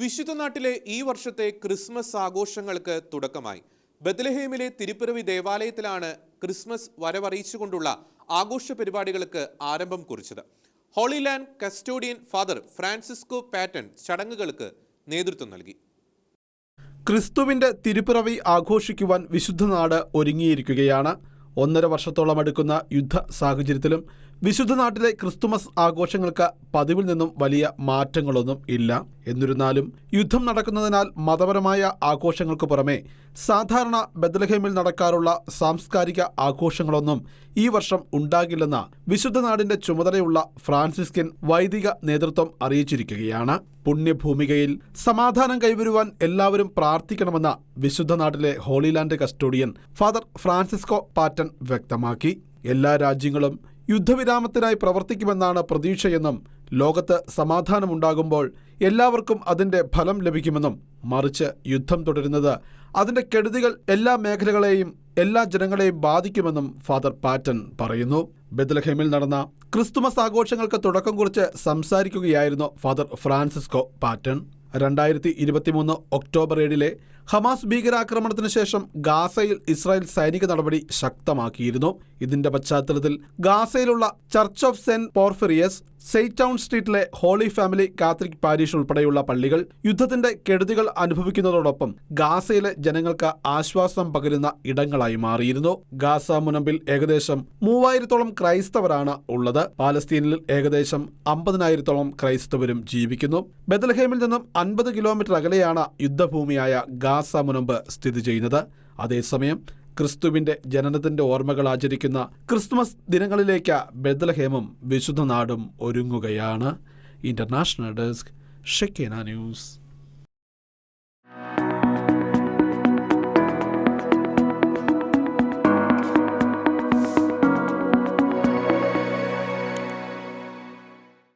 വിശുദ്ധ നാട്ടിലെ ഈ വർഷത്തെ ക്രിസ്മസ് ആഘോഷങ്ങൾക്ക് തുടക്കമായി. ബദലഹേമിലെ തിരുപ്പിറവി ദേവാലയത്തിലാണ് ക്രിസ്മസ് വരവറിയിച്ചുകൊണ്ടുള്ള ആഘോഷ പരിപാടികൾക്ക് ആരംഭം കുറിച്ചത്. Holy land custodian father Francisco Patton ചടങ്ങുകൾക്ക് നേതൃത്വം നൽകി. ക്രിസ്തുവിന്റെ തിരുപ്പിറവി ആഘോഷിക്കുവാൻ വിശുദ്ധ നാട് ഒരുങ്ങിയിരിക്കുകയാണ്. ഒന്നര വർഷത്തോളം അടുക്കുന്ന യുദ്ധ സാഹചര്യത്തിലും വിശുദ്ധ നാട്ടിലെ ക്രിസ്തുമസ് ആഘോഷങ്ങൾക്ക് പതിവിൽ നിന്നും വലിയ മാറ്റങ്ങളൊന്നും ഇല്ല. എന്നിരുന്നാലും യുദ്ധം നടക്കുന്നതിനാൽ മതപരമായ ആഘോഷങ്ങൾക്ക് പുറമെ സാധാരണ ബദലഹേമിൽ നടക്കാറുള്ള സാംസ്കാരിക ആഘോഷങ്ങളൊന്നും ഈ വർഷം ഉണ്ടാകില്ലെന്ന് വിശുദ്ധ നാടിന്റെ ചുമതലയുള്ള ഫ്രാൻസിസ്കൻ വൈദിക നേതൃത്വം അറിയിച്ചിരിക്കുകയാണ്. പുണ്യഭൂമികയിൽ സമാധാനം കൈവരുവാൻ എല്ലാവരും പ്രാർത്ഥിക്കണമെന്ന വിശുദ്ധ നാട്ടിലെ holy land custodian father Francisco Patton വ്യക്തമാക്കി. എല്ലാ രാജ്യങ്ങളും യുദ്ധവിരാമത്തിനായി പ്രവർത്തിക്കുമെന്നാണ് പ്രതീക്ഷയെന്നും ലോകത്ത് സമാധാനമുണ്ടാകുമ്പോൾ എല്ലാവർക്കും അതിന്റെ ഫലം ലഭിക്കുമെന്നും മറിച്ച് യുദ്ധം തുടരുന്നത് അതിന്റെ കെടുതികൾ എല്ലാ മേഖലകളെയും എല്ലാ ജനങ്ങളെയും ബാധിക്കുമെന്നും ഫാദർ പാറ്റൻ പറയുന്നു. ബദലഹേമിൽ നടന്ന ക്രിസ്തുമസ് ആഘോഷങ്ങൾക്ക് തുടക്കം കുറിച്ച് സംസാരിക്കുകയായിരുന്നു ഫാദർ ഫ്രാൻസിസ്കോ പാറ്റൺ രണ്ടായിരത്തി ഇരുപത്തിമൂന്ന് ഒക്ടോബർ ഏഴിലെ ഹമാസ് ഭീകരാക്രമണത്തിന് ശേഷം ഗാസയിൽ ഇസ്രായേൽ സൈനിക നടപടി ശക്തമാക്കിയിരുന്നു. ഇതിന്റെ പശ്ചാത്തലത്തിൽ ഗാസയിലുള്ള church of Saint Porphyrius Zeitoun സ്ട്രീറ്റിലെ holy family Catholic parish ഉൾപ്പെടെയുള്ള പള്ളികൾ യുദ്ധത്തിന്റെ കെടുതികൾ അനുഭവിക്കുന്നതോടൊപ്പം ഗാസയിലെ ജനങ്ങൾക്ക് ആശ്വാസം പകരുന്ന ഇടങ്ങളായി മാറിയിരുന്നു. ഗാസ മുനമ്പിൽ ഏകദേശം മൂവായിരത്തോളം ക്രൈസ്തവരാണ് ഉള്ളത്. പാലസ്തീനിൽ ഏകദേശം അമ്പതിനായിരത്തോളം ക്രൈസ്തവരും ജീവിക്കുന്നു. ബദൽഹേമിൽ നിന്നും അൻപത് കിലോമീറ്റർ അകലെയാണ് യുദ്ധഭൂമിയായ ഗാസ മുനമ്പ് സ്ഥിതി ചെയ്യുന്നത്. അതേസമയം ക്രിസ്തുവിന്റെ ജനനത്തിന്റെ ഓർമ്മകൾ ആചരിക്കുന്ന ക്രിസ്തുമസ് ദിനങ്ങളിലേക്ക് ബദലഹേമും വിശുദ്ധ നാടും ഒരുങ്ങുകയാണ്. ഇന്റർനാഷണൽ ഡെസ്ക് ഷെക്കേന ന്യൂസ്.